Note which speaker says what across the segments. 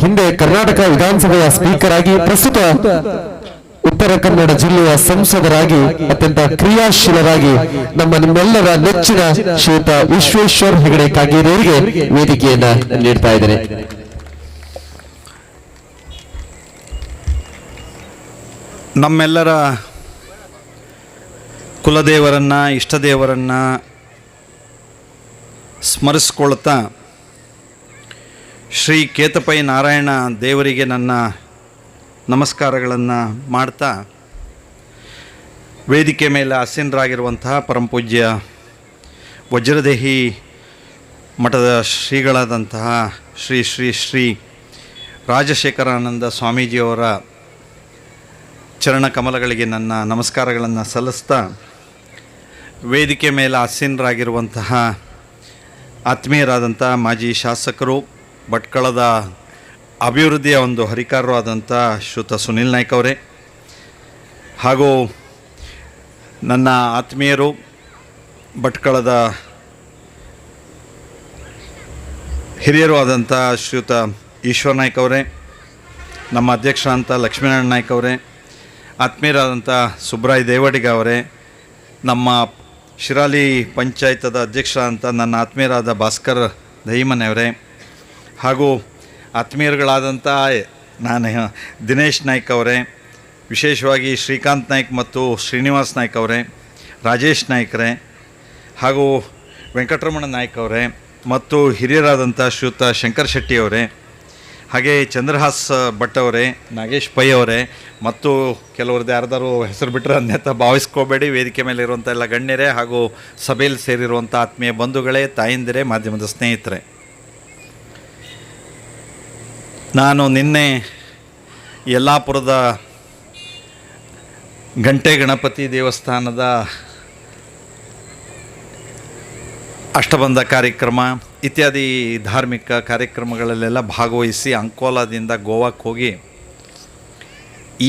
Speaker 1: ಹಿಂದೆ ಕರ್ನಾಟಕ ವಿಧಾನಸಭೆಯ ಸ್ಪೀಕರ್ ಆಗಿ ಪ್ರಸ್ತುತ ಉತ್ತರ ಕನ್ನಡ ಜಿಲ್ಲೆಯ ಸಂಸದರಾಗಿ, ಅತ್ಯಂತ ಕ್ರಿಯಾಶೀಲರಾಗಿ ನಮ್ಮ ನಿಮ್ಮೆಲ್ಲರ ನೆಚ್ಚಿನ ಶ್ರೀಯುತ ವಿಶ್ವೇಶ್ವರ್ ಹೆಗಡೆ ಕಾಗೇರಿಯವರಿಗೆ ವೇದಿಕೆಯನ್ನ ನೀಡ್ತಾ ಇದ್ದಾರೆ
Speaker 2: ನಮ್ಮೆಲ್ಲರ ಕುಲದೇವರನ್ನ, ಇಷ್ಟದೇವರನ್ನ ಸ್ಮರಿಸ್ಕೊಳ್ತಾ ಶ್ರೀ ಕೇತಪೈ ನಾರಾಯಣ ದೇವರಿಗೆ ನನ್ನ ನಮಸ್ಕಾರಗಳನ್ನು ಮಾಡ್ತಾ ವೇದಿಕೆ ಮೇಲೆ ಆಸೀನರಾಗಿರುವಂತಹ ಪರಮಪೂಜ್ಯ ವಜ್ರದೇಹಿ ಮಠದ ಶ್ರೀಗಳಾದಂತಹ ಶ್ರೀ ಶ್ರೀ ಶ್ರೀ ರಾಜಶೇಖರಾನಂದ ಸ್ವಾಮೀಜಿಯವರ ಚರಣ ಕಮಲಗಳಿಗೆ ನನ್ನ ನಮಸ್ಕಾರಗಳನ್ನು ಸಲ್ಲಿಸ್ತಾ ವೇದಿಕೆ ಮೇಲೆ ಆಸೀನರಾಗಿರುವಂತಹ ಆತ್ಮೀಯರಾದಂಥ ಮಾಜಿ ಶಾಸಕರು ಭಟ್ಕಳದ ಅಭಿವೃದ್ಧಿಯ ಒಂದು ಹರಿಕಾರರು ಆದಂಥ ಶ್ರುತ ಸುನಿಲ್ ನಾಯ್ಕ್ ಅವರೇ. ಹಾಗೂ ನನ್ನ ಆತ್ಮೀಯರು ಭಟ್ಕಳದ ಹಿರಿಯರು ಆದಂಥ ಶ್ರೀಯುತ ಈಶ್ವರ್ ನಾಯ್ಕ ಅವರೇ, ನಮ್ಮ ಅಧ್ಯಕ್ಷರಾದಂಥ ಲಕ್ಷ್ಮೀನಾರಾಯಣ ನಾಯ್ಕ ಅವರೇ, ಆತ್ಮೀಯರಾದಂಥ ಸುಬ್ರಾಯ್ ದೇವಡಿಗ ಅವರೇ, ನಮ್ಮ ಶಿರಾಲಿ ಪಂಚಾಯತದ ಅಧ್ಯಕ್ಷರಾದಂಥ ನನ್ನ ಆತ್ಮೀಯರಾದ ಭಾಸ್ಕರ್ ದಹಿಮನೆ ಅವರೇ ಹಾಗೂ ಆತ್ಮೀಯರುಗಳಾದಂಥ ನಾನು ದಿನೇಶ್ ನಾಯ್ಕ್ ಅವರೇ, ವಿಶೇಷವಾಗಿ ಶ್ರೀಕಾಂತ್ ನಾಯ್ಕ್ ಮತ್ತು ಶ್ರೀನಿವಾಸ್ ನಾಯ್ಕ್ ಅವರೇ, ರಾಜೇಶ್ ನಾಯ್ಕರೇ ಹಾಗೂ ವೆಂಕಟರಮಣ ನಾಯ್ಕ್ ಅವರೇ, ಮತ್ತು ಹಿರಿಯರಾದಂಥ ಶ್ರೀಯುತ ಶಂಕರ್ ಶೆಟ್ಟಿ ಅವರೇ, ಹಾಗೆ ಚಂದ್ರಹಾಸ್ ಭಟ್ ಅವರೇ, ನಾಗೇಶ್ ಪೈ ಅವರೇ, ಮತ್ತು ಕೆಲವ್ರದ್ದು ಯಾರ್ದಾರು ಹೆಸರು ಬಿಟ್ಟರೆ ಅನ್ಯಥ ಭಾವಿಸ್ಕೋಬೇಡಿ, ವೇದಿಕೆ ಮೇಲೆ ಇರುವಂಥ ಎಲ್ಲ ಗಣ್ಯರೇ ಹಾಗೂ ಸಭೆಯಲ್ಲಿ ಸೇರಿರುವಂಥ ಆತ್ಮೀಯ ಬಂಧುಗಳೇ, ತಾಯಂದಿರೇ, ಮಾಧ್ಯಮದ ಸ್ನೇಹಿತರೆ. ನಾನು ನಿನ್ನೆ ಯಲ್ಲಾಪುರದ ಗಂಟೆ ಗಣಪತಿ ದೇವಸ್ಥಾನದ ಅಷ್ಟಬಂಧ ಕಾರ್ಯಕ್ರಮ, ಇತ್ಯಾದಿ ಧಾರ್ಮಿಕ ಕಾರ್ಯಕ್ರಮಗಳಲ್ಲೆಲ್ಲ ಭಾಗವಹಿಸಿ ಅಂಕೋಲಾದಿಂದ ಗೋವಾಕ್ಕೆ ಹೋಗಿ,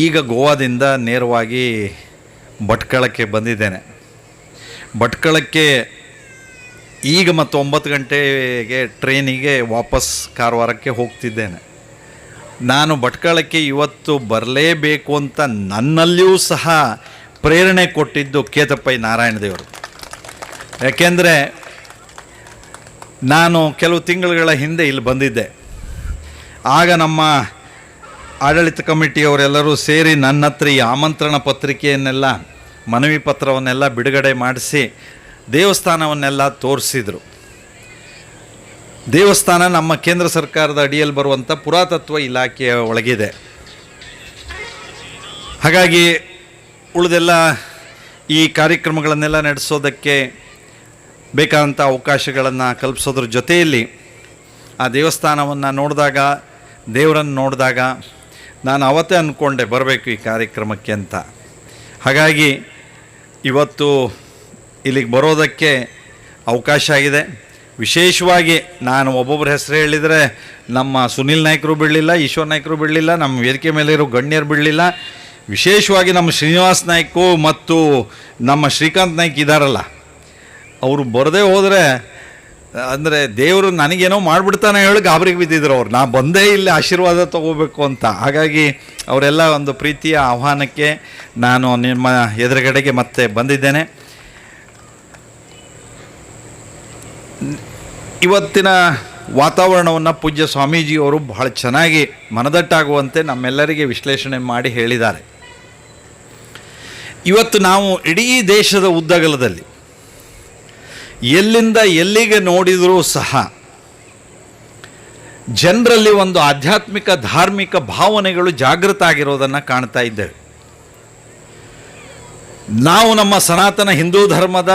Speaker 2: ಈಗ ಗೋವಾದಿಂದ ನೇರವಾಗಿ ಭಟ್ಕಳಕ್ಕೆ ಬಂದಿದ್ದೇನೆ. ಭಟ್ಕಳಕ್ಕೆ ಈಗ ಮತ್ತು ಒಂಬತ್ತು ಗಂಟೆಗೆ ಟ್ರೈನಿಗೆ ವಾಪಸ್ ಕಾರವಾರಕ್ಕೆ ಹೋಗ್ತಿದ್ದೇನೆ. ನಾನು ಭಟ್ಕಳಕ್ಕೆ ಇವತ್ತು ಬರಲೇಬೇಕು ಅಂತ ನನ್ನಲ್ಲಿಯೂ ಸಹ ಪ್ರೇರಣೆ ಕೊಟ್ಟಿದ್ದು ನಾರಾಯಣ ದೇವರು. ಯಾಕೆಂದರೆ ನಾನು ಕೆಲವು ತಿಂಗಳುಗಳ ಹಿಂದೆ ಇಲ್ಲಿ ಬಂದಿದ್ದೆ. ಆಗ ನಮ್ಮ ಆಡಳಿತ ಕಮಿಟಿಯವರೆಲ್ಲರೂ ಸೇರಿ ನನ್ನ ಹತ್ರ ಈ ಆಮಂತ್ರಣ ಪತ್ರಿಕೆಯನ್ನೆಲ್ಲ, ಮನವಿ ಪತ್ರವನ್ನೆಲ್ಲ ಬಿಡುಗಡೆ ಮಾಡಿಸಿ ದೇವಸ್ಥಾನವನ್ನೆಲ್ಲ ತೋರಿಸಿದರು. ದೇವಸ್ಥಾನ ನಮ್ಮ ಕೇಂದ್ರ ಸರ್ಕಾರದ ಅಡಿಯಲ್ಲಿ ಬರುವಂಥ ಪುರಾತತ್ವ ಇಲಾಖೆಯ ಒಳಗಿದೆ. ಹಾಗಾಗಿ ಉಳಿದೆಲ್ಲ ಈ ಕಾರ್ಯಕ್ರಮಗಳನ್ನೆಲ್ಲ ನಡೆಸೋದಕ್ಕೆ ಬೇಕಾದಂಥ ಅವಕಾಶಗಳನ್ನು ಕಲ್ಪಿಸೋದ್ರ ಜೊತೆಯಲ್ಲಿ ಆ ದೇವಸ್ಥಾನವನ್ನು ನೋಡಿದಾಗ, ದೇವರನ್ನು ನೋಡಿದಾಗ ನಾನು ಅವತ್ತೇ ಅಂದ್ಕೊಂಡೆ ಬರಬೇಕು ಈ ಕಾರ್ಯಕ್ರಮಕ್ಕೆ ಅಂತ. ಹಾಗಾಗಿ ಇವತ್ತು ಇಲ್ಲಿಗೆ ಬರೋದಕ್ಕೆ ಅವಕಾಶ ಆಗಿದೆ. ವಿಶೇಷವಾಗಿ ನಾನು ಒಬ್ಬೊಬ್ಬರ ಹೆಸರು ಹೇಳಿದರೆ ನಮ್ಮ ಸುನಿಲ್ ನಾಯ್ಕರು ಬಿಡಲಿಲ್ಲ, ಈಶ್ವರ್ ನಾಯ್ಕರು ಬಿಡಲಿಲ್ಲ, ನಮ್ಮ ವೇದಿಕೆ ಮೇಲೆ ಇರೋ ಗಣ್ಯರು ಬಿಡಲಿಲ್ಲ. ವಿಶೇಷವಾಗಿ ನಮ್ಮ ಶ್ರೀನಿವಾಸ್ ನಾಯ್ಕು ಮತ್ತು ನಮ್ಮ ಶ್ರೀಕಾಂತ್ ನಾಯ್ಕ ಇದ್ದಾರಲ್ಲ ಅವರು ಬರದೇ ಹೋದರೆ, ಅಂದರೆ ದೇವರು ನನಗೇನೋ ಮಾಡಿಬಿಡ್ತಾನೆ ಹೇಳಿ ಗಾಬರಿಗೆ ಬಿದ್ದಿದ್ರು ಅವ್ರು. ನಾ ಬಂದೇ ಇಲ್ಲಿ ಆಶೀರ್ವಾದ ತಗೋಬೇಕು ಅಂತ. ಹಾಗಾಗಿ ಅವರೆಲ್ಲ ಒಂದು ಪ್ರೀತಿಯ ಆಹ್ವಾನಕ್ಕೆ ನಾನು ನಿಮ್ಮ ಎದುರುಗಡೆಗೆ ಮತ್ತೆ ಬಂದಿದ್ದೇನೆ. ಇವತ್ತಿನ ವಾತಾವರಣವನ್ನು ಪೂಜ್ಯ ಸ್ವಾಮೀಜಿಯವರು ಬಹಳ ಚೆನ್ನಾಗಿ ಮನದಟ್ಟಾಗುವಂತೆ ನಮ್ಮೆಲ್ಲರಿಗೆ ವಿಶ್ಲೇಷಣೆ ಮಾಡಿ ಹೇಳಿದ್ದಾರೆ. ಇವತ್ತು ನಾವು ಇಡೀ ದೇಶದ ಉದ್ದಗಲದಲ್ಲಿ ಎಲ್ಲಿಂದ ಎಲ್ಲಿಗೆ ನೋಡಿದರೂ ಸಹ ಜನರಲ್ಲಿ ಒಂದು ಆಧ್ಯಾತ್ಮಿಕ, ಧಾರ್ಮಿಕ ಭಾವನೆಗಳು ಜಾಗೃತ ಆಗಿರೋದನ್ನು ಕಾಣ್ತಾ ಇದ್ದೇವೆ. ನಾವು ನಮ್ಮ ಸನಾತನ ಹಿಂದೂ ಧರ್ಮದ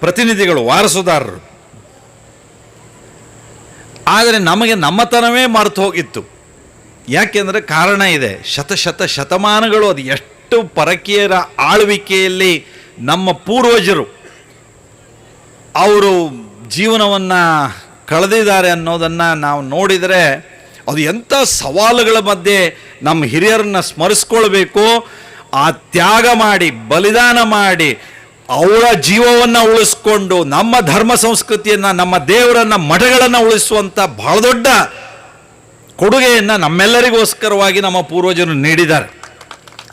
Speaker 2: ಪ್ರತಿನಿಧಿಗಳು, ವಾರಸುದಾರರು ಆದರೆ ನಮಗೆ ನಮ್ಮತನವೇ ಮರೆತು ಹೋಗಿತ್ತು. ಯಾಕೆಂದರೆ ಕಾರಣ ಇದೆ. ಶತಶತ ಶತಮಾನಗಳು ಅದು ಎಷ್ಟು ಪರಕೀಯರ ಆಳ್ವಿಕೆಯಲ್ಲಿ ನಮ್ಮ ಪೂರ್ವಜರು ಅವರು ಜೀವನವನ್ನು ಕಳೆದಿದ್ದಾರೆ ಅನ್ನೋದನ್ನು ನಾವು ನೋಡಿದರೆ ಅದು ಎಂಥ ಸವಾಲುಗಳ ಮಧ್ಯೆ ನಮ್ಮ ಹಿರಿಯರನ್ನು ಸ್ಮರಿಸ್ಕೊಳ್ಬೇಕು. ಆ ತ್ಯಾಗ ಮಾಡಿ, ಬಲಿದಾನ ಮಾಡಿ ಅವರ ಜೀವವನ್ನು ಉಳಿಸ್ಕೊಂಡು ನಮ್ಮ ಧರ್ಮ ಸಂಸ್ಕೃತಿಯನ್ನು, ನಮ್ಮ ದೇವರನ್ನ, ಮಠಗಳನ್ನು ಉಳಿಸುವಂಥ ಬಹಳ ದೊಡ್ಡ ಕೊಡುಗೆಯನ್ನು ನಮ್ಮೆಲ್ಲರಿಗೋಸ್ಕರವಾಗಿ ನಮ್ಮ ಪೂರ್ವಜರು ನೀಡಿದ್ದಾರೆ.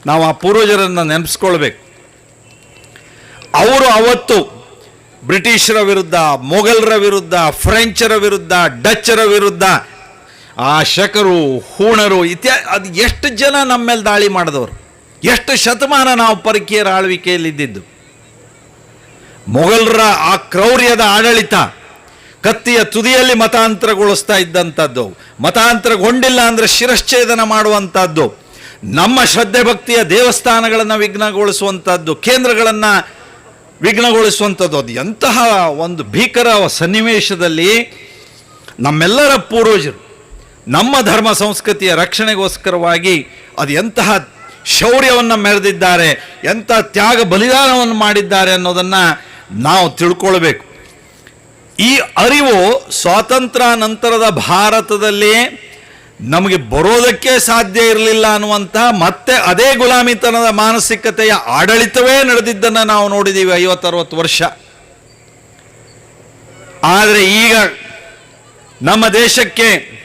Speaker 2: ನಾವು ಆ ಪೂರ್ವಜರನ್ನು ನೆನೆಸ್ಕೊಳ್ಬೇಕು ಅವರು ಅವತ್ತು ಬ್ರಿಟಿಷರ ವಿರುದ್ಧ, ಮೊಘಲರ ವಿರುದ್ಧ, ಫ್ರೆಂಚರ ವಿರುದ್ಧ, ಡಚ್ಚರ ವಿರುದ್ಧ, ಆ ಶಕರು, ಹೂಣರು, ಇತ್ಯಾ, ಅದು ಎಷ್ಟು ಜನ ನಮ್ಮ ಮೇಲೆ ದಾಳಿ ಮಾಡಿದವರು? ಎಷ್ಟು ಶತಮಾನ ನಾವು ಪರಕೀಯರ ಆಳ್ವಿಕೆಯಲ್ಲಿದ್ದಿದ್ದು? ಮೊಘಲರ ಆ ಕ್ರೌರ್ಯದ ಆಡಳಿತ ಕತ್ತಿಯ ತುದಿಯಲ್ಲಿ ಮತಾಂತರಗೊಳಿಸ್ತಾ ಇದ್ದಂಥದ್ದು. ಮತಾಂತರಗೊಂಡಿಲ್ಲ ಅಂದರೆ ಶಿರಶ್ಛೇದನ ಮಾಡುವಂಥದ್ದು. ನಮ್ಮ ಶ್ರದ್ಧೆ ಭಕ್ತಿಯ ದೇವಸ್ಥಾನಗಳನ್ನು ವಿಘ್ನಗೊಳಿಸುವಂಥದ್ದು, ಕೇಂದ್ರಗಳನ್ನು ವಿಘ್ನಗೊಳಿಸುವಂಥದ್ದು. ಅದು ಎಂತಹ ಒಂದು ಭೀಕರ ಸನ್ನಿವೇಶದಲ್ಲಿ ನಮ್ಮೆಲ್ಲರ ಪೂರ್ವಜರು, ನಮ್ಮ ಧರ್ಮ ಸಂಸ್ಕೃತಿಯ ರಕ್ಷಣೆಗೋಸ್ಕರವಾಗಿ ಅದು ಎಂತಹ ಶೌರ್ಯವನ್ನು ಮೆರೆದಿದ್ದಾರೆ, ಎಂಥ ತ್ಯಾಗ ಬಲಿದಾನವನ್ನು ಮಾಡಿದ್ದಾರೆ ಅನ್ನೋದನ್ನು ನಾವು ತಿಳ್ಕೊಳ್ಬೇಕು. ಈ ಅರಿವು ಸ್ವಾತಂತ್ರ್ಯ ನಂತರದ ಭಾರತದಲ್ಲಿ ನಮಗೆ ಬರೋದಕ್ಕೆ ಸಾಧ್ಯ ಇರಲಿಲ್ಲ ಅನ್ನುವಂತಹ ಮತ್ತೆ ಅದೇ ಗುಲಾಮಿತನದ ಮಾನಸಿಕತೆಯ ಆಡಳಿತವೇ ನಡೆದಿದ್ದನ್ನು ನಾವು ನೋಡಿದ್ದೀವಿ ಐವತ್ತರವತ್ತು ವರ್ಷ. ಆದರೆ ಈಗ ನಮ್ಮ ದೇಶಕ್ಕೆ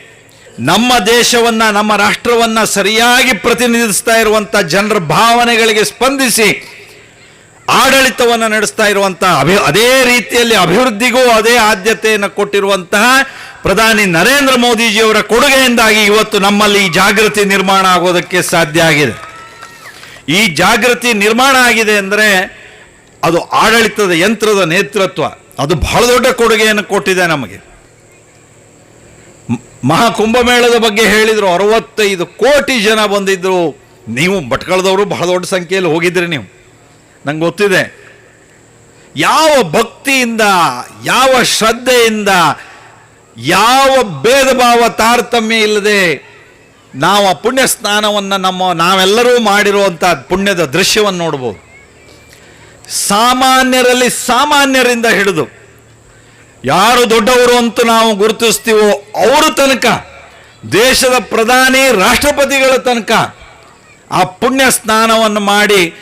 Speaker 2: ನಮ್ಮ ದೇಶವನ್ನು, ನಮ್ಮ ರಾಷ್ಟ್ರವನ್ನು ಸರಿಯಾಗಿ ಪ್ರತಿನಿಧಿಸ್ತಾ ಇರುವಂಥ ಜನರ ಭಾವನೆಗಳಿಗೆ ಸ್ಪಂದಿಸಿ ಆಡಳಿತವನ್ನು ನಡೆಸ್ತಾ ಇರುವಂತಹ ಅಭಿ, ಅದೇ ರೀತಿಯಲ್ಲಿ ಅಭಿವೃದ್ಧಿಗೂ ಅದೇ ಆದ್ಯತೆಯನ್ನು ಕೊಟ್ಟಿರುವಂತಹ ಪ್ರಧಾನಿ ನರೇಂದ್ರ ಮೋದಿಜಿಯವರ ಕೊಡುಗೆಯಿಂದಾಗಿ ಇವತ್ತು ನಮ್ಮಲ್ಲಿ ಈ ಜಾಗೃತಿ ನಿರ್ಮಾಣ ಆಗೋದಕ್ಕೆ ಸಾಧ್ಯ ಆಗಿದೆ. ಈ ಜಾಗೃತಿ ನಿರ್ಮಾಣ ಆಗಿದೆ ಅಂದರೆ ಅದು ಆಡಳಿತದ ಯಂತ್ರದ ನೇತೃತ್ವ, ಅದು ಬಹಳ ದೊಡ್ಡ ಕೊಡುಗೆಯನ್ನು ಕೊಟ್ಟಿದೆ ನಮಗೆ. ಮಹಾಕುಂಭಮೇಳದ ಬಗ್ಗೆ ಹೇಳಿದರು, ಅರವತ್ತೈದು ಕೋಟಿ ಜನ ಬಂದಿದ್ದರು ನೀವು ಭಟ್ಕಳದವರು ಬಹಳ ದೊಡ್ಡ ಸಂಖ್ಯೆಯಲ್ಲಿ ಹೋಗಿದ್ರಿ ನೀವು. ನಂಗೆ ಗೊತ್ತಿದೆ. ಯಾವ ಭಕ್ತಿಯಿಂದ, ಯಾವ ಶ್ರದ್ಧೆಯಿಂದ, ಯಾವ ಭೇದ ಭಾವ ತಾರತಮ್ಯ ಇಲ್ಲದೆ ನಾವು ಆ ಪುಣ್ಯ ಸ್ನಾನವನ್ನು ನಮ್ಮ, ನಾವೆಲ್ಲರೂ ಮಾಡಿರುವಂಥ ಪುಣ್ಯದ ದೃಶ್ಯವನ್ನು ನೋಡ್ಬೋದು. ಸಾಮಾನ್ಯರಲ್ಲಿ ಸಾಮಾನ್ಯರಿಂದ ಹಿಡಿದು ಯಾರು ದೊಡ್ಡವರು ಅಂತ ನಾವು ಗುರುತಿಸ್ತೀವೋ ಅವರ ತನಕ, ದೇಶದ ಪ್ರಧಾನಿ, ರಾಷ್ಟ್ರಪತಿಗಳ ತನಕ ಆ ಪುಣ್ಯ ಸ್ನಾನವನ್ನು ಮಾಡಿ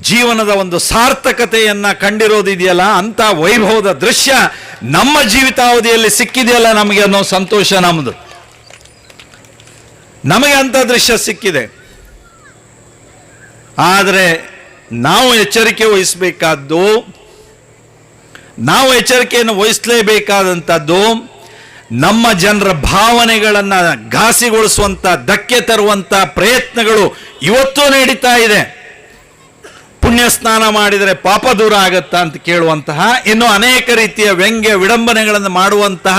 Speaker 2: ಜೀವನದ ಒಂದು ಸಾರ್ಥಕತೆಯನ್ನು ಕಂಡಿರೋದಿದೆಯಲ್ಲ ಅಂಥ ವೈಭವದ ದೃಶ್ಯ ನಮ್ಮ ಜೀವಿತಾವಧಿಯಲ್ಲಿ ಸಿಕ್ಕಿದೆಯಲ್ಲ ನಮಗೆ ಅನ್ನೋ ಸಂತೋಷ ನಮ್ಮದು ನಮಗೆ ಅಂಥ ದೃಶ್ಯ ಸಿಕ್ಕಿದೆ. ಆದರೆ ನಾವು ಎಚ್ಚರಿಕೆ ವಹಿಸಬೇಕಾದ್ದು, ನಾವು ಎಚ್ಚರಿಕೆಯನ್ನು ವಹಿಸಲೇಬೇಕಾದಂಥದ್ದು ನಮ್ಮ ಜನರ ಭಾವನೆಗಳನ್ನು ಘಾಸಿಗೊಳಿಸುವಂಥ, ಧಕ್ಕೆ ತರುವಂಥ ಪ್ರಯತ್ನಗಳು ಇವತ್ತೂ ನಡೀತಾ ಇದೆ. ಪುಣ್ಯ ಸ್ನಾನ ಮಾಡಿದರೆ ಪಾಪ ದೂರ ಆಗತ್ತಾ ಅಂತ ಕೇಳುವಂತಹ, ಇನ್ನು ಅನೇಕ ರೀತಿಯ ವ್ಯಂಗ್ಯ ವಿಡಂಬನೆಗಳನ್ನು ಮಾಡುವಂತಹ,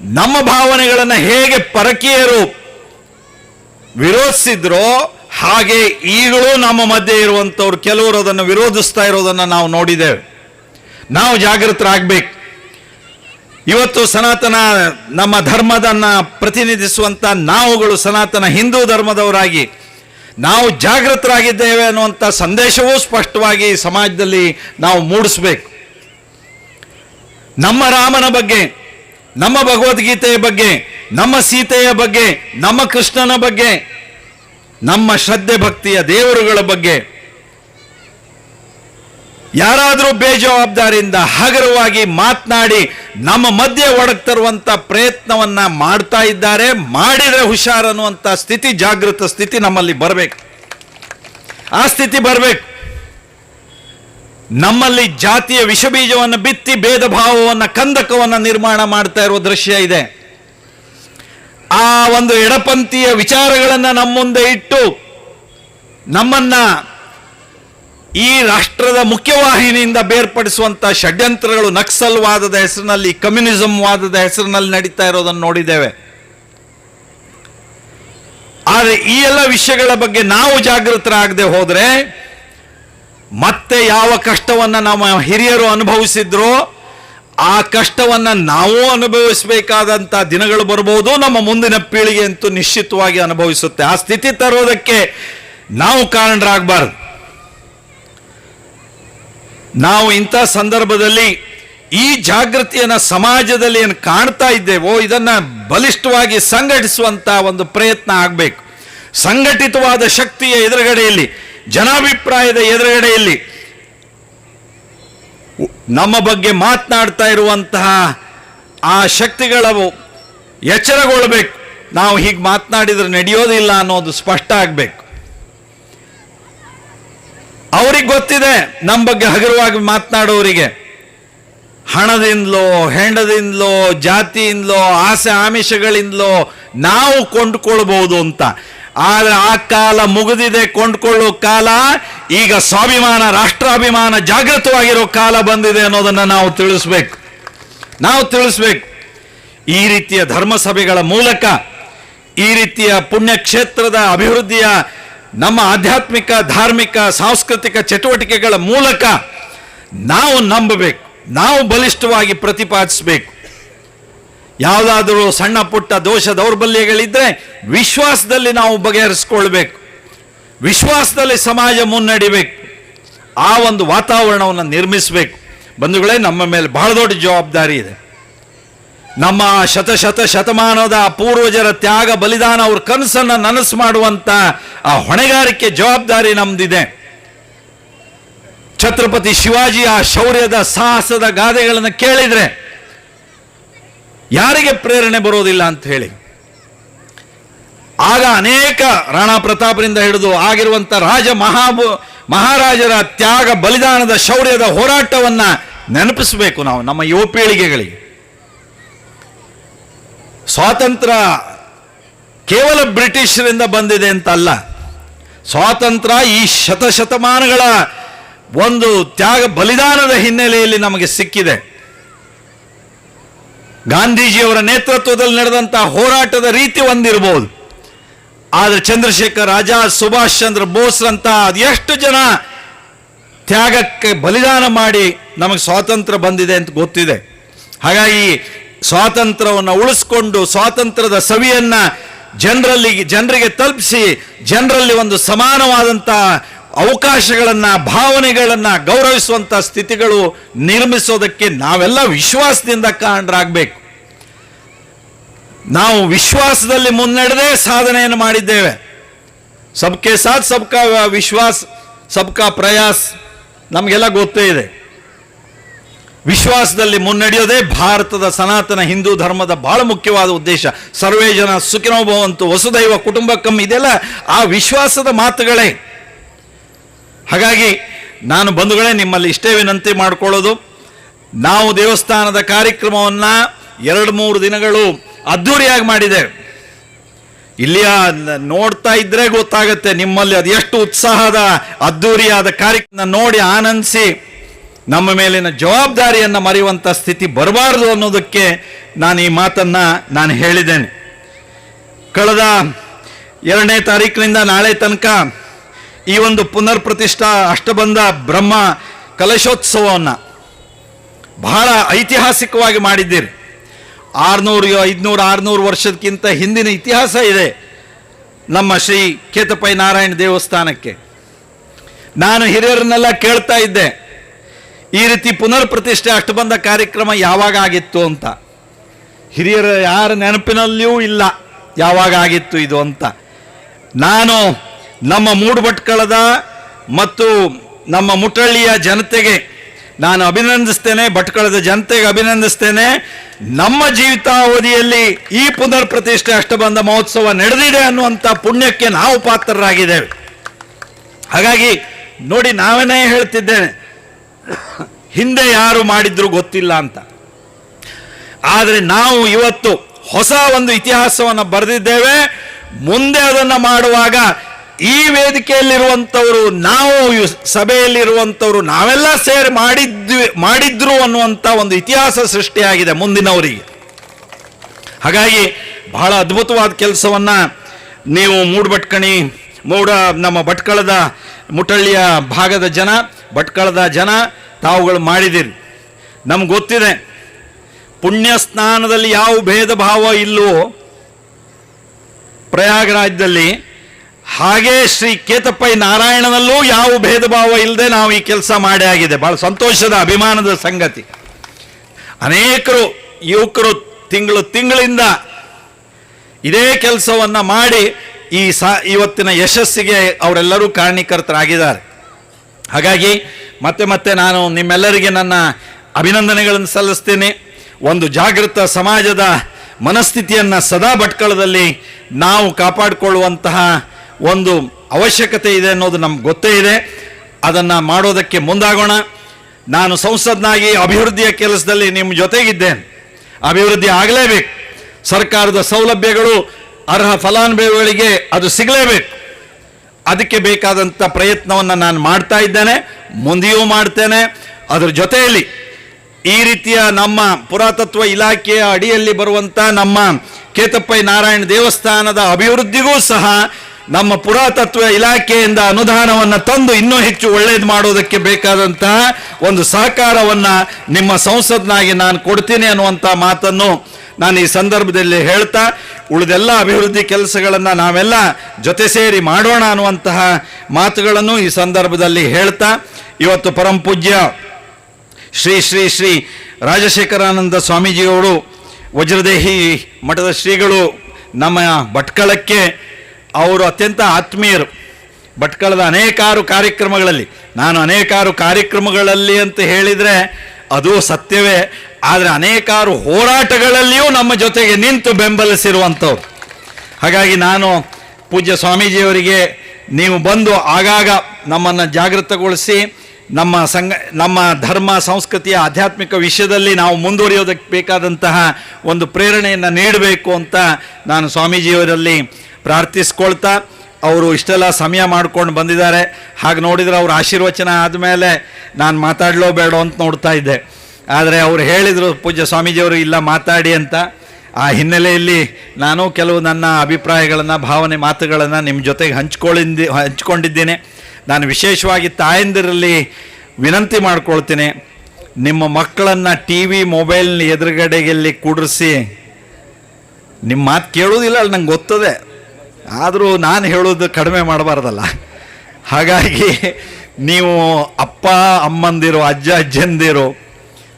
Speaker 2: ನಮ್ಮ ಭಾವನೆಗಳನ್ನು ಹೇಗೆ ಪರಕೀಯರು ವಿರೋಧಿಸಿದ್ರೋ ಹಾಗೆ ಈಗಲೂ ನಮ್ಮ ಮಧ್ಯೆ ಇರುವಂಥವ್ರು ಕೆಲವರು ಅದನ್ನು ವಿರೋಧಿಸ್ತಾ ಇರೋದನ್ನು ನಾವು ನೋಡಿದ್ದೇವೆ. ನಾವು ಜಾಗೃತರಾಗಬೇಕು. ಇವತ್ತು ಸನಾತನ ನಮ್ಮ ಧರ್ಮದನ್ನು ಪ್ರತಿನಿಧಿಸುವಂಥ ನಾವುಗಳು ಸನಾತನ ಹಿಂದೂ ಧರ್ಮದವರಾಗಿ ನಾವು ಜಾಗೃತರಾಗಿದ್ದೇವೆ ಅನ್ನುವಂಥ ಸಂದೇಶವೂ ಸ್ಪಷ್ಟವಾಗಿ ಸಮಾಜದಲ್ಲಿ ನಾವು ಮೂಡಿಸ್ಬೇಕು. ನಮ್ಮ ರಾಮನ ಬಗ್ಗೆ, ನಮ್ಮ ಭಗವದ್ಗೀತೆಯ ಬಗ್ಗೆ, ನಮ್ಮ ಸೀತೆಯ ಬಗ್ಗೆ, ನಮ್ಮ ಕೃಷ್ಣನ ಬಗ್ಗೆ, ನಮ್ಮ ಶ್ರದ್ಧೆ ಭಕ್ತಿಯ ದೇವರುಗಳ ಬಗ್ಗೆ ಯಾರಾದರೂ ಬೇಜವಾಬ್ದಾರಿಯಿಂದ ಹಗರವಾಗಿ ಮಾತನಾಡಿ ನಮ್ಮ ಮಧ್ಯೆ ಒಡಕ್ ತರುವಂಥ ಪ್ರಯತ್ನವನ್ನು ಮಾಡ್ತಾ ಇದ್ದಾರೆ, ಮಾಡಿದರೆ ಹುಷಾರನ್ನುವಂಥ ಸ್ಥಿತಿ, ಜಾಗೃತ ಸ್ಥಿತಿ ನಮ್ಮಲ್ಲಿ ಬರಬೇಕು. ಆ ಸ್ಥಿತಿ ಬರಬೇಕು. ನಮ್ಮಲ್ಲಿ ಜಾತಿಯ ವಿಷಬೀಜವನ್ನು ಬಿತ್ತಿ ಭೇದ ಭಾವವನ್ನು ಕಂದಕವನ್ನು ನಿರ್ಮಾಣ ಮಾಡ್ತಾ ಇರುವ ದೃಶ್ಯ ಇದೆ. ಆ ಒಂದು ಎಡಪಂಥೀಯ ವಿಚಾರಗಳನ್ನು ನಮ್ಮ ಮುಂದೆ ಇಟ್ಟು ನಮ್ಮನ್ನ ಈ ರಾಷ್ಟ್ರದ ಮುಖ್ಯವಾಹಿನಿಯಿಂದ ಬೇರ್ಪಡಿಸುವಂತ ಷಡ್ಯಂತ್ರಗಳು ನಕ್ಸಲ್ವಾದದ ಹೆಸರಿನಲ್ಲಿ ಕಮ್ಯುನಿಸಂ ವಾದದ ಹೆಸರಿನಲ್ಲಿ ನಡೀತಾ ಇರೋದನ್ನು ನೋಡಿದ್ದೇವೆ. ಆದರೆ ಈ ಎಲ್ಲ ವಿಷಯಗಳ ಬಗ್ಗೆ ನಾವು ಜಾಗೃತರಾಗದೆ ಹೋದರೆ ಮತ್ತೆ ಯಾವ ಕಷ್ಟವನ್ನು ನಮ್ಮ ಹಿರಿಯರು ಅನುಭವಿಸಿದ್ರೋ, ಆ ಕಷ್ಟವನ್ನು ನಾವು ಅನುಭವಿಸಬೇಕಾದಂಥ ದಿನಗಳು ಬರಬಹುದು ನಮ್ಮ ಮುಂದಿನ ಪೀಳಿಗೆ ಅಂತೂ ನಿಶ್ಚಿತವಾಗಿ ಅನುಭವಿಸುತ್ತೆ. ಆ ಸ್ಥಿತಿ ತರೋದಕ್ಕೆ ನಾವು ಕಾರಣರಾಗಬಾರ್ದು. ನಾವು ಇಂಥ ಸಂದರ್ಭದಲ್ಲಿ ಈ ಜಾಗೃತಿಯನ್ನು ಸಮಾಜದಲ್ಲಿ ಏನು ಕಾಣ್ತಾ ಇದ್ದೇವೋ, ಇದನ್ನು ಬಲಿಷ್ಠವಾಗಿ ಸಂಘಟಿಸುವಂಥ ಒಂದು ಪ್ರಯತ್ನ ಆಗಬೇಕು. ಸಂಘಟಿತವಾದ ಶಕ್ತಿಯ ಎದುರುಗಡೆಯಲ್ಲಿ, ಜನಾಭಿಪ್ರಾಯದ ಎದುರುಗಡೆಯಲ್ಲಿ ನಮ್ಮ ಬಗ್ಗೆ ಮಾತನಾಡ್ತಾ ಇರುವಂತಹ ಆ ಶಕ್ತಿಗಳ ಎಚ್ಚರಗೊಳ್ಳಬೇಕು ನಾವು ಹೀಗೆ ಮಾತನಾಡಿದ್ರೆ ನಡೆಯೋದಿಲ್ಲ ಅನ್ನೋದು ಸ್ಪಷ್ಟ ಆಗಬೇಕು. ಅವ್ರಿಗೆ ಗೊತ್ತಿದೆ ನಮ್ಮ ಬಗ್ಗೆ ಹಗುರವಾಗಿ ಮಾತನಾಡೋರಿಗೆ. ಹಣದಿಂದಲೋ, ಹೆಂಡದಿಂದಲೋ, ಜಾತಿಯಿಂದಲೋ, ಆಸೆ ಆಮಿಷಗಳಿಂದಲೋ ನಾವು ಕೊಂಡ್ಕೊಳ್ಬಹುದು ಅಂತ. ಆದರೆ ಆ ಕಾಲ ಮುಗಿದಿದೆ, ಕೊಂಡ್ಕೊಳ್ಳೋ ಕಾಲ, ಈಗ ಸ್ವಾಭಿಮಾನ, ರಾಷ್ಟ್ರಾಭಿಮಾನ ಜಾಗೃತವಾಗಿರೋ ಕಾಲ ಬಂದಿದೆ ಅನ್ನೋದನ್ನು ನಾವು ತಿಳಿಸ್ಬೇಕು. ನಾವು ತಿಳಿಸ್ಬೇಕು. ಈ ರೀತಿಯ ಧರ್ಮಸಭೆಗಳ ಮೂಲಕ, ಈ ರೀತಿಯ ಪುಣ್ಯಕ್ಷೇತ್ರದ ಅಭಿವೃದ್ಧಿಯ ನಮ್ಮ ಆಧ್ಯಾತ್ಮಿಕ, ಧಾರ್ಮಿಕ, ಸಾಂಸ್ಕೃತಿಕ ಚಟುವಟಿಕೆಗಳ ಮೂಲಕ ನಾವು ನಂಬಬೇಕು, ನಾವು ಬಲಿಷ್ಠವಾಗಿ ಪ್ರತಿಪಾದಿಸಬೇಕು. ಯಾವುದಾದರೂ ಸಣ್ಣ ಪುಟ್ಟ ದೋಷ ದೌರ್ಬಲ್ಯಗಳಿದ್ದರೆ ವಿಶ್ವಾಸದಲ್ಲಿ ನಾವು ಬಗೆಹರಿಸ್ಕೊಳ್ಬೇಕು. ವಿಶ್ವಾಸದಲ್ಲಿ ಸಮಾಜ ಮುನ್ನಡಿಬೇಕು. ಆ ಒಂದು ವಾತಾವರಣವನ್ನು ನಿರ್ಮಿಸಬೇಕು. ಬಂಧುಗಳೇ, ನಮ್ಮ ಮೇಲೆ ಬಹಳ ದೊಡ್ಡ ಜವಾಬ್ದಾರಿ ಇದೆ. ನಮ್ಮ ಶತ ಶತ ಶತಮಾನದ ಪೂರ್ವಜರ ತ್ಯಾಗ, ಬಲಿದಾನ ಅವ್ರ ಕನಸನ್ನು ನನಸು ಮಾಡುವಂತ ಆ ಹೊಣೆಗಾರಿಕೆ ಜವಾಬ್ದಾರಿ ನಮ್ದಿದೆ. ಛತ್ರಪತಿ ಶಿವಾಜಿ ಆ ಶೌರ್ಯದ ಸಾಹಸದ ಗಾದೆಗಳನ್ನು ಕೇಳಿದ್ರೆ ಯಾರಿಗೆ ಪ್ರೇರಣೆ ಬರೋದಿಲ್ಲ ಅಂತ ಹೇಳಿ. ಆಗ ಅನೇಕ ರಾಣಾ ಪ್ರತಾಪರಿಂದ ಹಿಡಿದು ಆಗಿರುವಂಥ ರಾಜ ಮಹಾ ಮಹಾರಾಜರ ತ್ಯಾಗ ಬಲಿದಾನದ ಶೌರ್ಯದ ಹೋರಾಟವನ್ನ ನೆನಪಿಸಬೇಕು ನಾವು ನಮ್ಮ ಯುವ ಪೀಳಿಗೆಗಳಿಗೆ. ಸ್ವಾತಂತ್ರ್ಯ ಕೇವಲ ಬ್ರಿಟಿಷರಿಂದ ಬಂದಿದೆ ಅಂತ ಅಲ್ಲ. ಸ್ವಾತಂತ್ರ್ಯ ಈ ಶತಶತಮಾನಗಳ ಒಂದು ತ್ಯಾಗ ಬಲಿದಾನದ ಹಿನ್ನೆಲೆಯಲ್ಲಿ ನಮಗೆ ಸಿಕ್ಕಿದೆ. ಗಾಂಧೀಜಿಯವರ ನೇತೃತ್ವದಲ್ಲಿ ನಡೆದಂತಹ ಹೋರಾಟದ ರೀತಿ ಒಂದಿರಬಹುದು ಆದರೆ ಚಂದ್ರಶೇಖರ್ ಆಜಾದ್ ಸುಭಾಷ್ ಚಂದ್ರ ಬೋಸ್ರಂತ ಅದೆಷ್ಟು ಜನ ತ್ಯಾಗಕ್ಕೆ ಬಲಿದಾನ ಮಾಡಿ ನಮಗೆ ಸ್ವಾತಂತ್ರ್ಯ ಬಂದಿದೆ ಅಂತ ಗೊತ್ತಿದೆ. ಹಾಗಾಗಿ ಸ್ವಾತಂತ್ರ್ಯವನ್ನು ಉಳಿಸ್ಕೊಂಡು ಸ್ವಾತಂತ್ರ್ಯದ ಸವಿಯನ್ನ ಜನರಲ್ಲಿ ಜನರಿಗೆ ತಲುಪಿಸಿ, ಜನರಲ್ಲಿ ಒಂದು ಸಮಾನವಾದಂಥ ಅವಕಾಶಗಳನ್ನ, ಭಾವನೆಗಳನ್ನ ಗೌರವಿಸುವಂಥ ಸ್ಥಿತಿಗಳು ನಿರ್ಮಿಸೋದಕ್ಕೆ ನಾವೆಲ್ಲ ವಿಶ್ವಾಸದಿಂದ ಕಾಣರಾಗಬೇಕು ನಾವು ವಿಶ್ವಾಸದಲ್ಲಿ ಮುನ್ನಡೆದೇ ಸಾಧನೆಯನ್ನು ಮಾಡಿದ್ದೇವೆ. ಸಬ್ಕೆ ಸಾಥ್, ಸಬ್ಕಾ ವಿಶ್ವಾಸ್, ಸಬ್ಕಾ ಪ್ರಯಾಸ್, ನಮಗೆಲ್ಲ ಗೊತ್ತೇ ಇದೆ. ವಿಶ್ವಾಸದಲ್ಲಿ ಮುನ್ನಡೆಯೋದೇ ಭಾರತದ ಸನಾತನ ಹಿಂದೂ ಧರ್ಮದ ಬಹಳ ಮುಖ್ಯವಾದ ಉದ್ದೇಶ. ಸರ್ವೇ ಜನ ಸುಖಿನೋಭವಂತು ವಸುದೈವ ಕುಟುಂಬಕಂ ಇದೆಲ್ಲ ಆ ವಿಶ್ವಾಸದ ಮಾತುಗಳೇ. ಹಾಗಾಗಿ ನಾನು ಬಂಧುಗಳೇ, ನಿಮ್ಮಲ್ಲಿ ಇಷ್ಟೇ ವಿನಂತಿ ಮಾಡಿಕೊಳ್ಳೋದು. ನಾವು ದೇವಸ್ಥಾನದ ಕಾರ್ಯಕ್ರಮವನ್ನು ಎರಡು ಮೂರು ದಿನಗಳು ಅದ್ಧೂರಿಯಾಗಿ ಮಾಡಿದೆ. ಇಲ್ಲಿಯ ನೋಡ್ತಾ ಇದ್ರೆ ಗೊತ್ತಾಗತ್ತೆ ನಿಮ್ಮಲ್ಲಿ ಅದೆಷ್ಟು ಉತ್ಸಾಹದ ಅದ್ಧೂರಿಯಾದ ಕಾರ್ಯಕ್ರಮ. ನೋಡಿ ಆನಂದಿಸಿ. ನಮ್ಮ ಮೇಲಿನ ಜವಾಬ್ದಾರಿಯನ್ನು ಮರೆಯುವಂಥ ಸ್ಥಿತಿ ಬರಬಾರದು ಅನ್ನೋದಕ್ಕೆ ನಾನು ಈ ಮಾತನ್ನು ನಾನು ಹೇಳಿದ್ದೇನೆ. ಕಳೆದ ಎರಡನೇ ತಾರೀಕಿನಿಂದ ನಾಳೆ ತನಕ ಈ ಒಂದು ಪುನರ್ ಪ್ರತಿಷ್ಠಾ ಅಷ್ಟಬಂಧ ಬ್ರಹ್ಮ ಕಲಶೋತ್ಸವವನ್ನು ಬಹಳ ಐತಿಹಾಸಿಕವಾಗಿ ಮಾಡಿದ್ದೀರಿ. ಆರುನೂರು, ಐದುನೂರು, ಆರುನೂರು ವರ್ಷದಕ್ಕಿಂತ ಹಿಂದಿನ ಇತಿಹಾಸ ಇದೆ ನಮ್ಮ ಶ್ರೀ ಕೇತಪೈ ನಾರಾಯಣ ದೇವಸ್ಥಾನಕ್ಕೆ. ನಾನು ಹಿರಿಯರನ್ನೆಲ್ಲ ಕೇಳ್ತಾ ಇದ್ದೆ. ಈ ರೀತಿ ಪುನರ್ ಪ್ರತಿಷ್ಠೆ ಅಷ್ಟಬಂಧ ಕಾರ್ಯಕ್ರಮ ಯಾವಾಗ ಆಗಿತ್ತು ಅಂತ? ಹಿರಿಯರ ಯಾರ ನೆನಪಿನಲ್ಲಿಯೂ ಇಲ್ಲ ಯಾವಾಗ ಆಗಿತ್ತು ಇದು ಅಂತ. ನಾನು ನಮ್ಮ ಮೂಡುಭಟ್ಕಳದ ಮತ್ತು ನಮ್ಮ ಮುಟ್ಟಳ್ಳಿಯ ಜನತೆಗೆ ನಾನು ಅಭಿನಂದಿಸ್ತೇನೆ, ಭಟ್ಕಳದ ಜನತೆಗೆ ಅಭಿನಂದಿಸ್ತೇನೆ. ನಮ್ಮ ಜೀವಿತಾವಧಿಯಲ್ಲಿ ಈ ಪುನರ್ ಪ್ರತಿಷ್ಠೆ ಅಷ್ಟಬಂಧ ಮಹೋತ್ಸವ ನಡೆದಿದೆ ಅನ್ನುವಂಥ ಪುಣ್ಯಕ್ಕೆ ನಾವು ಪಾತ್ರರಾಗಿದ್ದೇವೆ. ಹಾಗಾಗಿ ನೋಡಿ ನಾವೇನೇ ಹೇಳ್ತಿದ್ದೇನೆ ಹಿಂದೆ ಯಾರು ಮಾಡಿದ್ರು ಗೊತ್ತಿಲ್ಲ ಅಂತ. ಆದರೆ ನಾವು ಇವತ್ತು ಹೊಸ ಒಂದು ಇತಿಹಾಸವನ್ನು ಬರೆದಿದ್ದೇವೆ. ಮುಂದೆ ಅದನ್ನು ಮಾಡುವಾಗ ಈ ವೇದಿಕೆಯಲ್ಲಿರುವಂಥವರು ನಾವು ಸಭೆಯಲ್ಲಿರುವಂಥವರು ನಾವೆಲ್ಲ ಸೇರಿ ಮಾಡಿದ್ವಿ, ಮಾಡಿದ್ರು ಅನ್ನುವಂಥ ಒಂದು ಇತಿಹಾಸ ಸೃಷ್ಟಿಯಾಗಿದೆ ಮುಂದಿನವರಿಗೆ. ಹಾಗಾಗಿ ಬಹಳ ಅದ್ಭುತವಾದ ಕೆಲಸವನ್ನ ನೀವು ಮೂಡ್ಬಟ್ಕಣಿ, ಮೂಡ ನಮ್ಮ ಭಟ್ಕಳದ ಮುಟಳ್ಳಿಯ ಭಾಗದ ಜನ ಭಟ್ಕಳದ ಜನ ತಾವುಗಳು ಮಾಡಿದಿರಿ. ನಮ್ಗೆ ಗೊತ್ತಿದೆ, ಪುಣ್ಯ ಸ್ನಾನದಲ್ಲಿ ಯಾವ ಭೇದ ಭಾವ ಇಲ್ಲವೋ ಪ್ರಯಾಗರಾಜ್ಯದಲ್ಲಿ ಹಾಗೆ ಶ್ರೀ ಕೇತಪ್ಪೈ ನಾರಾಯಣನಲ್ಲೂ ಯಾವ ಭೇದ ಭಾವ ಇಲ್ಲದೆ ನಾವು ಈ ಕೆಲಸ ಮಾಡೇ ಆಗಿದೆ. ಬಹಳ ಸಂತೋಷದ ಅಭಿಮಾನದ ಸಂಗತಿ. ಅನೇಕರು ಯುವಕರು ತಿಂಗಳು ತಿಂಗಳಿಂದ ಇದೇ ಕೆಲಸವನ್ನು ಮಾಡಿ ಈ ಸಾ ಇವತ್ತಿನ ಯಶಸ್ಸಿಗೆ ಅವರೆಲ್ಲರೂ ಕಾರಣೀಕರ್ತರಾಗಿದ್ದಾರೆ. ಹಾಗಾಗಿ ಮತ್ತೆ ಮತ್ತೆ ನಾನು ನಿಮ್ಮೆಲ್ಲರಿಗೆ ನನ್ನ ಅಭಿನಂದನೆಗಳನ್ನು ಸಲ್ಲಿಸ್ತೇನೆ. ಒಂದು ಜಾಗೃತ ಸಮಾಜದ ಮನಸ್ಥಿತಿಯನ್ನು ಸದಾ ಭಟ್ಕಳದಲ್ಲಿ ನಾವು ಕಾಪಾಡಿಕೊಳ್ಳುವಂತಹ ಒಂದು ಅವಶ್ಯಕತೆ ಇದೆ ಅನ್ನೋದು ನಮ್ಗೆ ಗೊತ್ತೇ ಇದೆ. ಅದನ್ನು ಮಾಡೋದಕ್ಕೆ ಮುಂದಾಗೋಣ. ನಾನು ಸಂಸದನಾಗಿ ಅಭಿವೃದ್ಧಿಯ ಕೆಲಸದಲ್ಲಿ ನಿಮ್ಮ ಜೊತೆಗಿದ್ದೇನೆ. ಅಭಿವೃದ್ಧಿ ಆಗಲೇಬೇಕು. ಸರ್ಕಾರದ ಸೌಲಭ್ಯಗಳು, ಅರ್ಹ ಫಲಾನುಭವಿಗಳಿಗೆ ಅದು ಸಿಗಲೇಬೇಕು. ಅದಕ್ಕೆ ಬೇಕಾದಂಥ ಪ್ರಯತ್ನವನ್ನು ನಾನು ಮಾಡ್ತಾ ಇದ್ದೇನೆ, ಮುಂದೆಯೂ ಮಾಡ್ತೇನೆ. ಅದರ ಜೊತೆಯಲ್ಲಿ ಈ ರೀತಿಯ ನಮ್ಮ ಪುರಾತತ್ವ ಇಲಾಖೆಯ ಅಡಿಯಲ್ಲಿ ಬರುವಂಥ ನಮ್ಮ ಕೇತಪ್ಪೈ ನಾರಾಯಣ ದೇವಸ್ಥಾನದ ಅಭಿವೃದ್ಧಿಗೂ ಸಹ ನಮ್ಮ ಪುರಾತತ್ವ ಇಲಾಖೆಯಿಂದ ಅನುದಾನವನ್ನು ತಂದು ಇನ್ನೂ ಹೆಚ್ಚು ಒಳ್ಳೇದು ಮಾಡೋದಕ್ಕೆ ಬೇಕಾದಂತಹ ಒಂದು ಸಹಕಾರವನ್ನು ನಿಮ್ಮ ಸಂಸದ್ನಾಗಿ ನಾನು ಕೊಡ್ತೀನಿ ಅನ್ನುವಂಥ ಮಾತನ್ನು ನಾನು ಈ ಸಂದರ್ಭದಲ್ಲಿ ಹೇಳ್ತಾ, ಉಳಿದೆಲ್ಲ ಅಭಿವೃದ್ಧಿ ಕೆಲಸಗಳನ್ನು ನಾವೆಲ್ಲ ಜೊತೆ ಸೇರಿ ಮಾಡೋಣ ಅನ್ನುವಂತಹ ಮಾತುಗಳನ್ನು ಈ ಸಂದರ್ಭದಲ್ಲಿ ಹೇಳ್ತಾ, ಇವತ್ತು ಪರಂ ಪೂಜ್ಯ ಶ್ರೀ ಶ್ರೀ ಶ್ರೀ ರಾಜಶೇಖರಾನಂದ ಸ್ವಾಮೀಜಿಯವರು ವಜ್ರದೇಹಿ ಮಠದ ಶ್ರೀಗಳು ನಮ್ಮ ಭಟ್ಕಳಕ್ಕೆ, ಅವರು ಅತ್ಯಂತ ಆತ್ಮೀಯರು. ಭಟ್ಕಳದ ಅನೇಕಾರು ಕಾರ್ಯಕ್ರಮಗಳಲ್ಲಿ, ನಾನು ಅನೇಕಾರು ಕಾರ್ಯಕ್ರಮಗಳಲ್ಲಿ ಅಂತ ಹೇಳಿದರೆ ಅದು ಸತ್ಯವೇ. ಆದರೆ ಅನೇಕಾರು ಹೋರಾಟಗಳಲ್ಲಿಯೂ ನಮ್ಮ ಜೊತೆಗೆ ನಿಂತು ಬೆಂಬಲಿಸಿರುವಂಥವ್ರು. ಹಾಗಾಗಿ ನಾನು ಪೂಜ್ಯ ಸ್ವಾಮೀಜಿಯವರಿಗೆ, ನೀವು ಬಂದು ಆಗಾಗ ನಮ್ಮನ್ನು ಜಾಗೃತಗೊಳಿಸಿ, ನಮ್ಮ ಸಂಘ, ನಮ್ಮ ಧರ್ಮ, ಸಂಸ್ಕೃತಿಯ ಆಧ್ಯಾತ್ಮಿಕ ವಿಷಯದಲ್ಲಿ ನಾವು ಮುಂದುವರಿಯೋದಕ್ಕೆ ಬೇಕಾದಂತಹ ಒಂದು ಪ್ರೇರಣೆಯನ್ನು ನೀಡಬೇಕು ಅಂತ ನಾನು ಸ್ವಾಮೀಜಿಯವರಲ್ಲಿ ಪ್ರಾರ್ಥಿಸ್ಕೊಳ್ತಾ, ಅವರು ಇಷ್ಟೆಲ್ಲ ಸಮಯ ಮಾಡ್ಕೊಂಡು ಬಂದಿದ್ದಾರೆ. ಹಾಗೆ ನೋಡಿದರೆ ಅವ್ರ ಆಶೀರ್ವಚನ ಆದಮೇಲೆ ನಾನು ಮಾತಾಡಲೋ ಬೇಡೋ ಅಂತ ನೋಡ್ತಾ ಇದ್ದೆ. ಆದರೆ ಅವರು ಹೇಳಿದರು, ಪೂಜ್ಯ ಸ್ವಾಮೀಜಿಯವರು ಇಲ್ಲ ಮಾತಾಡಿ ಅಂತ. ಆ ಹಿನ್ನೆಲೆಯಲ್ಲಿ ನಾನು ಕೆಲವು ನನ್ನ ಅಭಿಪ್ರಾಯಗಳನ್ನು, ಭಾವನೆ ಮಾತುಗಳನ್ನು ನಿಮ್ಮ ಜೊತೆಗೆ ಹಂಚ್ಕೊಳ್ಳಿಂದಿ ಹಂಚ್ಕೊಂಡಿದ್ದೇನೆ. ನಾನು ವಿಶೇಷವಾಗಿ ತಾಯಂದಿರಲ್ಲಿ ವಿನಂತಿ ಮಾಡ್ಕೊಳ್ತೀನಿ, ನಿಮ್ಮ ಮಕ್ಕಳನ್ನು ಟಿ ವಿ ಮೊಬೈಲ್ ಎದುರುಗಡೆಗೆಲ್ಲಿ ಕೂಡಿಸಿ ನಿಮ್ಮ ಮಾತು ಕೇಳೋದಿಲ್ಲ ಅಲ್ಲಿ ನಂಗೆ ಗೊತ್ತದೆ. ಆದರೂ ನಾನು ಹೇಳೋದು ಕಡಿಮೆ ಮಾಡಬಾರ್ದಲ್ಲ. ಹಾಗಾಗಿ ನೀವು ಅಪ್ಪ, ಅಮ್ಮಂದಿರು, ಅಜ್ಜ, ಅಜ್ಜಂದಿರು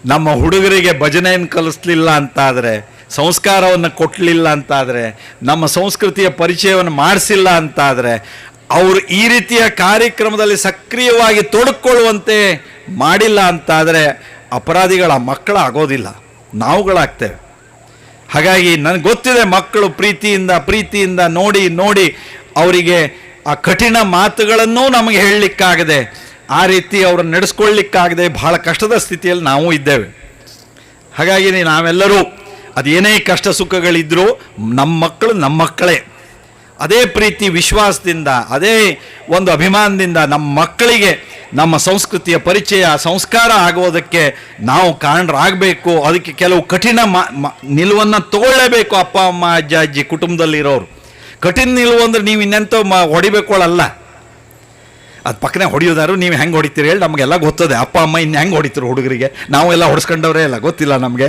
Speaker 2: ನಮ್ಮ ಹುಡುಗರಿಗೆ ಭಜನೆಯನ್ನು ಕಲಿಸ್ಲಿಲ್ಲ ಅಂತಾದರೆ, ಸಂಸ್ಕಾರವನ್ನು ಕೊಟ್ಟಲಿಲ್ಲ ಅಂತಾದರೆ, ನಮ್ಮ ಸಂಸ್ಕೃತಿಯ ಪರಿಚಯವನ್ನು ಮಾಡಿಸಿಲ್ಲ ಅಂತಾದರೆ, ಅವರು ಈ ರೀತಿಯ ಕಾರ್ಯಕ್ರಮದಲ್ಲಿ ಸಕ್ರಿಯವಾಗಿ ತೊಡಕೊಳ್ಳುವಂತೆ ಮಾಡಿಲ್ಲ ಅಂತಾದರೆ ಅಪರಾಧಿಗಳ ಮಕ್ಕಳಾಗೋದಿಲ್ಲ ನಾವುಗಳಾಗ್ತೇವೆ. ಹಾಗಾಗಿ ನನಗೆ ಗೊತ್ತಿದೆ ಮಕ್ಕಳು ಪ್ರೀತಿಯಿಂದ ಪ್ರೀತಿಯಿಂದ ನೋಡಿ ನೋಡಿ ಅವರಿಗೆ ಆ ಕಠಿಣ ಮಾತುಗಳನ್ನೂ ನಮಗೆ ಹೇಳಲಿಕ್ಕಾಗದೆ ಆ ರೀತಿ ಅವ್ರನ್ನ ನಡೆಸ್ಕೊಳ್ಳಿಕ್ಕಾಗದೆ ಬಹಳ ಕಷ್ಟದ ಸ್ಥಿತಿಯಲ್ಲಿ ನಾವು ಇದ್ದೇವೆ. ಹಾಗಾಗಿ ನಾವೆಲ್ಲರೂ ಅದೇನೇ ಕಷ್ಟ ಸುಖಗಳಿದ್ದರೂ ನಮ್ಮ ಮಕ್ಕಳು ನಮ್ಮ ಮಕ್ಕಳೇ. ಅದೇ ಪ್ರೀತಿ ವಿಶ್ವಾಸದಿಂದ, ಅದೇ ಒಂದು ಅಭಿಮಾನದಿಂದ ನಮ್ಮ ಮಕ್ಕಳಿಗೆ ನಮ್ಮ ಸಂಸ್ಕೃತಿಯ ಪರಿಚಯ, ಸಂಸ್ಕಾರ ಆಗೋದಕ್ಕೆ ನಾವು ಕಾರಣರಾಗಬೇಕು. ಅದಕ್ಕೆ ಕೆಲವು ಕಠಿಣ ನಿಲುವನ್ನು ತಗೊಳ್ಳೇಬೇಕು ಅಪ್ಪ, ಅಮ್ಮ, ಅಜ್ಜ, ಅಜ್ಜಿ ಕುಟುಂಬದಲ್ಲಿರೋರು. ಕಠಿಣ ನಿಲುವು ಅಂದ್ರೆ ನೀವು ಇನ್ನೆಂಥ ಮ ಹೊಡಿಬೇಕೊಳ್ಳಲ್ಲ ಅದು ಪಕ್ಕನೆ ಹೊಡೆಯೋದಾರು ನೀವು ಹೆಂಗೆ ಹೊಡಿತೀರಿ ಹೇಳಿ ನಮಗೆಲ್ಲ ಗೊತ್ತದೆ. ಅಪ್ಪ, ಅಮ್ಮ ಇನ್ನು ಹೆಂಗೆ ಹೊಡಿತೀರು ಹುಡುಗರಿಗೆ? ನಾವೆಲ್ಲ ಹೊಡ್ಸ್ಕೊಂಡವರೇ ಎಲ್ಲ ಗೊತ್ತಿಲ್ಲ ನಮಗೆ.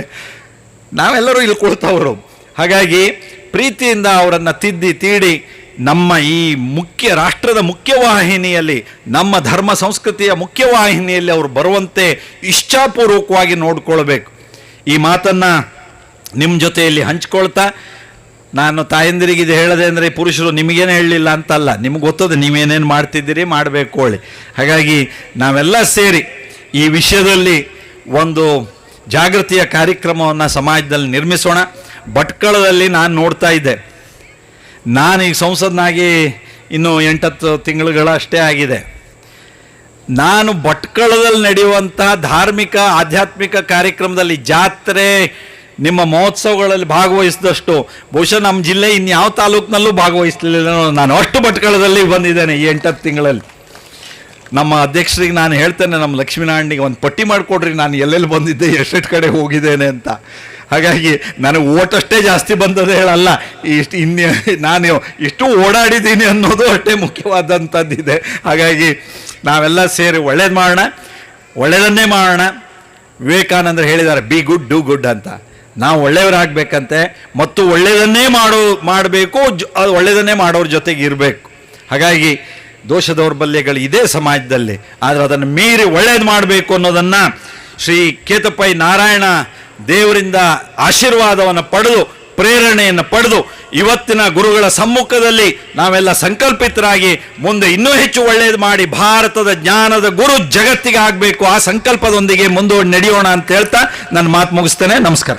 Speaker 2: ನಾವೆಲ್ಲರೂ ಇಲ್ಲಿ ಕೊಡ್ತವರು ಹಾಗಾಗಿ ಪ್ರೀತಿಯಿಂದ ಅವರನ್ನು ತಿದ್ದಿ, ತೀಡಿ ನಮ್ಮ ಈ ಮುಖ್ಯ ರಾಷ್ಟ್ರದ ಮುಖ್ಯವಾಹಿನಿಯಲ್ಲಿ, ನಮ್ಮ ಧರ್ಮ ಸಂಸ್ಕೃತಿಯ ಮುಖ್ಯವಾಹಿನಿಯಲ್ಲಿ ಅವರು ಬರುವಂತೆ ಇಷ್ಟಾಪೂರ್ವಕವಾಗಿ ನೋಡ್ಕೊಳ್ಬೇಕು. ಈ ಮಾತನ್ನು ನಿಮ್ಮ ಜೊತೆಯಲ್ಲಿ ಹಂಚ್ಕೊಳ್ತಾ ನಾನು ತಾಯಂದಿರಿಗೆ ಇದು ಹೇಳದೆ ಅಂದರೆ ಪುರುಷರು ನಿಮಗೇನು ಹೇಳಲಿಲ್ಲ ಅಂತಲ್ಲ. ನಿಮ್ಗೆ ಗೊತ್ತದೆ, ನೀವೇನೇನು ಮಾಡ್ತಿದ್ದೀರಿ, ಮಾಡಬೇಕು ಹೇಳಿ ಹಾಗಾಗಿ ನಾವೆಲ್ಲ ಸೇರಿ ಈ ವಿಷಯದಲ್ಲಿ ಒಂದು ಜಾಗೃತಿಯ ಕಾರ್ಯಕ್ರಮವನ್ನು ಸಮಾಜದಲ್ಲಿ ನಿರ್ಮಿಸೋಣ. ಭಟ್ಕಳದಲ್ಲಿ ನಾನು ನೋಡ್ತಾ ಇದ್ದೆ. ನಾನು ಈಗ ಸಂಸದನಾಗಿ ಇನ್ನು ಎಂಟತ್ತು ತಿಂಗಳುಗಳಷ್ಟೇ ಆಗಿದೆ. ನಾನು ಭಟ್ಕಳದಲ್ಲಿ ನಡೆಯುವಂಥ ಧಾರ್ಮಿಕ, ಆಧ್ಯಾತ್ಮಿಕ ಕಾರ್ಯಕ್ರಮದಲ್ಲಿ ಜಾತ್ರೆ ನಿಮ್ಮ ಮಹೋತ್ಸವಗಳಲ್ಲಿ ಭಾಗವಹಿಸಿದಷ್ಟು, ಬಹುಶಃ ನಮ್ಮ ಜಿಲ್ಲೆ ಇನ್ಯಾವ ತಾಲೂಕಿನಲ್ಲೂ ಭಾಗವಹಿಸಲಿಲ್ಲ ನಾನು ಅಷ್ಟು ಭಟ್ಕಳದಲ್ಲಿ ಬಂದಿದ್ದೇನೆ ಈ ಎಂಟತ್ತು ತಿಂಗಳಲ್ಲಿ. ನಮ್ಮ ಅಧ್ಯಕ್ಷರಿಗೆ ನಾನು ಹೇಳ್ತೇನೆ, ನಮ್ಮ ಲಕ್ಷ್ಮೀನಾರಾಯಣಿಗೆ ಒಂದು ಪಟ್ಟಿ ಮಾಡಿಕೊಡ್ರಿ, ನಾನು ಎಲ್ಲೆಲ್ಲಿ ಬಂದಿದ್ದೆ, ಎಷ್ಟೆಷ್ಟು ಕಡೆ ಹೋಗಿದ್ದೇನೆ ಅಂತ. ಹಾಗಾಗಿ ನನಗೆ ಓಟಷ್ಟೇ ಜಾಸ್ತಿ ಬಂದದ್ದು ಹೇಳಲ್ಲ, ಇಷ್ಟು ಇನ್ನು ನಾನು ಇಷ್ಟು ಓಡಾಡಿದ್ದೀನಿ ಅನ್ನೋದು ಅಷ್ಟೇ ಮುಖ್ಯವಾದಂಥದ್ದಿದೆ. ಹಾಗಾಗಿ ನಾವೆಲ್ಲ ಸೇರಿ ಒಳ್ಳೇದು ಮಾಡೋಣ ಒಳ್ಳೆಯದನ್ನೇ ಮಾಡೋಣ. ವಿವೇಕಾನಂದರು ಹೇಳಿದ್ದಾರೆ, ಬಿ ಗುಡ್, ಡೂ ಗುಡ್ ಅಂತ. ನಾವು ಒಳ್ಳೆಯವರಾಗಬೇಕಂತೆ, ಮತ್ತು ಒಳ್ಳೆಯದನ್ನೇ ಮಾಡೋ, ಮಾಡಬೇಕು, ಜೊ ಒಳ್ಳೆಯದನ್ನೇ ಮಾಡೋರ ಜೊತೆಗೆ ಇರಬೇಕು. ಹಾಗಾಗಿ ದೋಷ ದೌರ್ಬಲ್ಯಗಳು ಇದೆ ಸಮಾಜದಲ್ಲಿ, ಆದರೆ ಅದನ್ನು ಮೀರಿ ಒಳ್ಳೇದು ಮಾಡಬೇಕು ಅನ್ನೋದನ್ನು ಶ್ರೀ ಕೇತಪೈ ನಾರಾಯಣ ದೇವರಿಂದ ಆಶೀರ್ವಾದವನ್ನು ಪಡೆದು, ಪ್ರೇರಣೆಯನ್ನು ಪಡೆದು, ಇವತ್ತಿನ ಗುರುಗಳ ಸಮ್ಮುಖದಲ್ಲಿ ನಾವೆಲ್ಲ ಸಂಕಲ್ಪಿತರಾಗಿ ಮುಂದೆ ಇನ್ನೂ ಹೆಚ್ಚು ಒಳ್ಳೆಯದು ಮಾಡಿ ಭಾರತದ ಜ್ಞಾನದ ಗುರು ಜಗತ್ತಿಗೆ ಆಗಬೇಕು, ಆ ಸಂಕಲ್ಪದೊಂದಿಗೆ ಮುಂದೂಡಿ ನಡೆಯೋಣ ಅಂತ ಹೇಳ್ತಾ ನನ್ನ ಮಾತು ಮುಗಿಸ್ತೇನೆ. ನಮಸ್ಕಾರ.